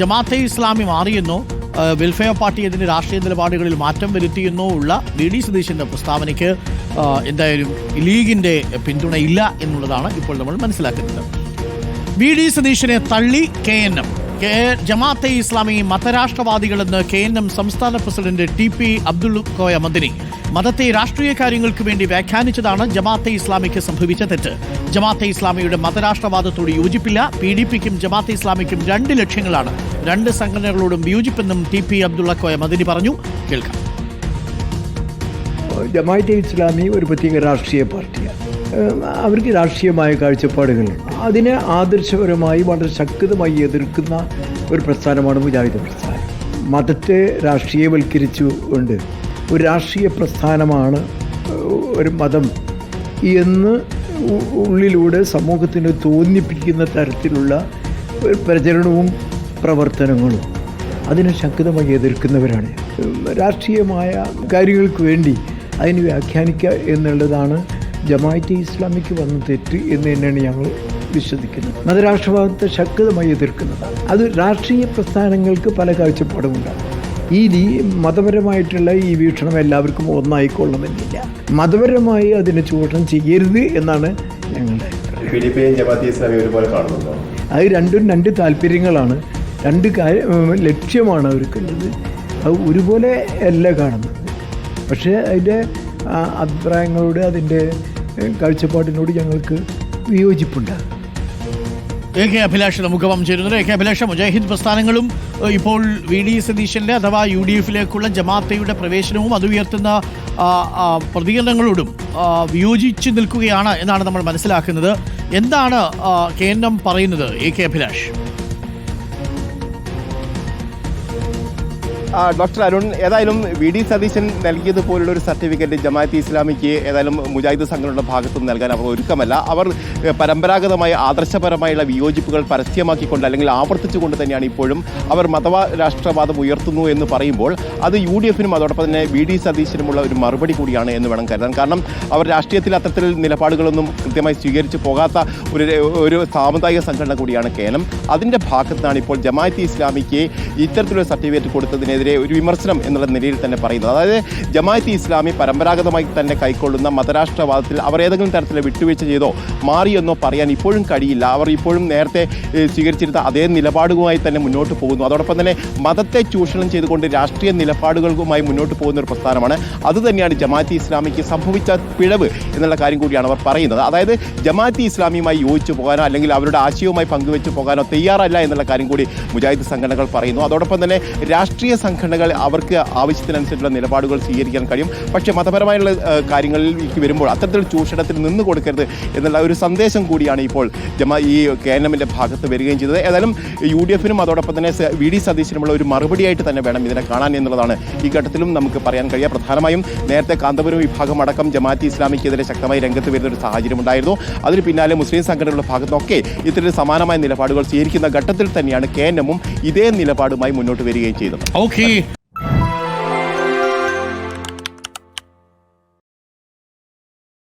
ജമാഅത്തെ ഇസ്ലാമി മാറിയെന്നോ. Welfare party ഇതിന്റെ രാഷ്ട്രീയ നിലപാടുകളിൽ മാറ്റം വരുത്തിയെന്നോ ഉള്ള വി ഡി സതീശന്റെ പ്രസ്താവനയ്ക്ക് എന്തായാലും ലീഗിന്റെ പിന്തുണയില്ല എന്നുള്ളതാണ് ഇപ്പോൾ നമ്മൾ മനസ്സിലാക്കുന്നത്. വി ഡി സതീശനെ തള്ളി K N M. Jamaat-e Islami മതരാഷ്ട്രവാദികളെന്ന് K N M സംസ്ഥാന president T P Abdul Koya Madani മതത്തെ രാഷ്ട്രീയ കാര്യങ്ങൾക്ക് വേണ്ടി വ്യാഖ്യാനിച്ചതാണ് ജമാഅത്തെ ഇസ്ലാമിക്ക് സംഭവിച്ച തെറ്റ്. ജമാഅത്തെ ഇസ്ലാമിയുടെ മതരാഷ്ട്രവാദത്തോട് യോജിപ്പില്ല. പി ഡി പിക്കും ജമാഅത്തെ ഇസ്ലാമിക്കും രണ്ട് ലക്ഷ്യങ്ങളാണ്. രണ്ട് സംഘടനകളോടും വിയോജിപ്പെന്നും ടി പി അബ്ദുള്ള കോയ മദിനി പറഞ്ഞു. കേൾക്കാം. ജമാഅത്തെ ഇസ്ലാമി ഒരു പ്രത്യേക രാഷ്ട്രീയ പാർട്ടിയാണ് ഏഹ് അവർക്ക് രാഷ്ട്രീയമായ കാഴ്ചപ്പാടുകളുണ്ട് അതിനെ ആദർശപരമായി വളരെ ശക്തമായി എതിർക്കുന്ന ഒരു പ്രസ്ഥാനമാണ് മുജാഹിദ് പ്രസ്ഥാനം. മതത്തെ രാഷ്ട്രീയവൽക്കരിച്ചുകൊണ്ട് ഒരു രാഷ്ട്രീയ പ്രസ്ഥാനമാണ് ഒരു മതം എന്ന് ഉള്ളിലൂടെ സമൂഹത്തിന് തോന്നിപ്പിക്കുന്ന തരത്തിലുള്ള പ്രചരണവും പ്രവർത്തനങ്ങളും അതിനെ ശക്തമായി എതിർക്കുന്നവരാണ്. രാഷ്ട്രീയമായ കാര്യങ്ങൾക്ക് വേണ്ടി അതിന് വ്യാഖ്യാനിക്കുക എന്നുള്ളതാണ് ജമാഅത്തെ ഇസ്ലാമിക്ക് വന്ന തെറ്റ് എന്ന് തന്നെയാണ് ഞങ്ങൾ വിശ്വസിക്കുന്നത്. മതരാഷ്ട്രവാദത്തെ ശക്തമായി എതിർക്കുന്നതാണ് അത് രാഷ്ട്രീയ പ്രസ്ഥാനങ്ങൾക്ക് പല കാഴ്ചപ്പാടുമുണ്ടാകും ഈ രീ മതപരമായിട്ടുള്ള ഈ വീക്ഷണം എല്ലാവർക്കും ഒന്നായിക്കൊള്ളണമെന്നില്ല. മതപരമായി അതിനെ ചൂഷണം ചെയ്യരുത് എന്നാണ് ഞങ്ങളുടെ അത് രണ്ടും രണ്ട് താല്പര്യങ്ങളാണ്. രണ്ട് കാര്യം ലക്ഷ്യമാണ് അവർക്കുള്ളത് അത് ഒരുപോലെ അല്ല കാണുന്നത്. പക്ഷേ അതിന്റെ അഭിപ്രായങ്ങളോട് അതിന്റെ കാഴ്ചപ്പാടിനോട് ഞങ്ങൾക്ക് വിയോജിപ്പുണ്ട്. എ കെ അഭിലാഷ് മുഖം ചേരുന്നത് എ കെ അഭിലാഷ മുജാഹിദ് പ്രസ്ഥാനങ്ങളും ഇപ്പോൾ വി ഡി സതീശന്റെ അഥവാ യു ഡി എഫിലേക്കുള്ള ജമാഅത്തയുടെ പ്രവേശനവും അത് ഉയർത്തുന്ന പ്രതികരണങ്ങളോടും വിയോജിച്ച് നിൽക്കുകയാണ് എന്നാണ് നമ്മൾ മനസ്സിലാക്കുന്നത്. എന്താണ് കേന്ദ്രം പറയുന്നത് A K Abhilash? Doctor Arun ഏതായാലും വി ഡി സതീശൻ നൽകിയതുപോലുള്ള ഒരു സർട്ടിഫിക്കറ്റ് ജമാഅത്ത് ഇസ്ലാമിക്ക് ഏതായാലും മുജാഹിദ് സംഘടനയുടെ ഭാഗത്തുനിന്ന് നൽകാൻ അവർ ഒരുക്കമല്ല. അവർ പരമ്പരാഗതമായ ആദർശപരമായുള്ള വിയോജിപ്പുകൾ പരസ്യമാക്കിക്കൊണ്ട് അല്ലെങ്കിൽ ആവർത്തിച്ചുകൊണ്ട് തന്നെയാണ് ഇപ്പോഴും അവർ മതവാ രാഷ്ട്രവാദം ഉയർത്തുന്നു എന്ന് പറയുമ്പോൾ അത് യു ഡി എഫിനും അതോടൊപ്പം തന്നെ വി ഡി സതീശനുമുള്ള ഒരു മറുപടി കൂടിയാണ് എന്ന് വേണം കരുതാൻ. കാരണം അവർ രാഷ്ട്രീയത്തിൽ അത്തരത്തിൽ നിലപാടുകളൊന്നും കൃത്യമായി സ്വീകരിച്ചു പോകാത്ത ഒരു ഒരു സാമുദായിക സംഘടന കൂടിയാണ് കേനം. അതിന്റെ ഭാഗത്താണ് ഇപ്പോൾ ജമാഅത്ത് ഇസ്ലാമിക്ക് ഇത്തരത്തിലൊരു സർട്ടിഫിക്കറ്റ് കൊടുത്തതിനെതിരെ ഒരു വിമർശനം എന്നുള്ള നിലയിൽ തന്നെ പറയുന്നത്. അതായത് ജമാഅത്തെ ഇസ്ലാമി പരമ്പരാഗതമായി തന്നെ കൈക്കൊള്ളുന്ന മതരാഷ്ട്രവാദത്തിൽ അവർ ഏതെങ്കിലും തരത്തിൽ വിട്ടുവീഴ്ച ചെയ്തോ മാറിയെന്നോ പറയാൻ ഇപ്പോഴും കഴിയില്ല. അവർ ഇപ്പോഴും നേരത്തെ സ്വീകരിച്ചിരുന്ന അതേ നിലപാടുകളുമായി തന്നെ മുന്നോട്ട് പോകുന്നു. അതോടൊപ്പം തന്നെ മതത്തെ ചൂഷണം ചെയ്തുകൊണ്ട് രാഷ്ട്രീയ നിലപാടുകളുമായി മുന്നോട്ട് പോകുന്ന ഒരു പ്രസ്ഥാനമാണ്. അതുതന്നെയാണ് ജമാഅത്തെ ഇസ്ലാമിക്ക് സംഭവിച്ച പിഴവ് എന്നുള്ള കാര്യം കൂടിയാണ് അവർ പറയുന്നത്. അതായത് ജമാഅത്തെ ഇസ്ലാമിയുമായി യോജിച്ചു പോകാനോ അല്ലെങ്കിൽ അവരുടെ ആശയവുമായി പങ്കുവെച്ച് പോകാനോ തയ്യാറല്ല എന്നുള്ള കാര്യം കൂടി മുജാഹിദ് സംഘടനകൾ പറയുന്നു. അതോടൊപ്പം തന്നെ രാഷ്ട്രീയ സംഘടനകൾ അവർക്ക് ആവശ്യത്തിനനുസരിച്ചുള്ള നിലപാടുകൾ സ്വീകരിക്കാൻ കഴിയും. പക്ഷേ മതപരമായുള്ള കാര്യങ്ങളിലേക്ക് വരുമ്പോൾ അത്തരത്തിൽ ചൂഷണത്തിൽ നിന്ന് കൊടുക്കരുത് എന്നുള്ള ഒരു സന്ദേശം കൂടിയാണ് ഇപ്പോൾ ജമാ ഈ കെ എൻ എമ്മിന്റെ ഭാഗത്ത് വരികയും ചെയ്തത്. ഏതായാലും യു ഡി എഫിനും അതോടൊപ്പം തന്നെ വി ഡി സതീശനുമുള്ള ഒരു മറുപടിയായിട്ട് തന്നെ വേണം ഇതിനെ കാണാൻ എന്നുള്ളതാണ് ഈ ഘട്ടത്തിലും നമുക്ക് പറയാൻ കഴിയുക. പ്രധാനമായും നേരത്തെ കാന്തപുരം വിഭാഗം അടക്കം ജമാഅത്തെ ഇസ്ലാമിക്കെതിരെ ശക്തമായി രംഗത്ത് വരുന്ന ഒരു സാഹചര്യം ഉണ്ടായിരുന്നു. അതിന് പിന്നാലെ മുസ്ലിം സംഘടനകളുടെ ഭാഗത്തൊക്കെ ഇത്തരം സമാനമായ നിലപാടുകൾ സ്വീകരിക്കുന്ന ഘട്ടത്തിൽ തന്നെയാണ് കെ എൻ എമ്മും ഇതേ നിലപാടുമായി മുന്നോട്ട് വരികയും ചെയ്തത്. Okay He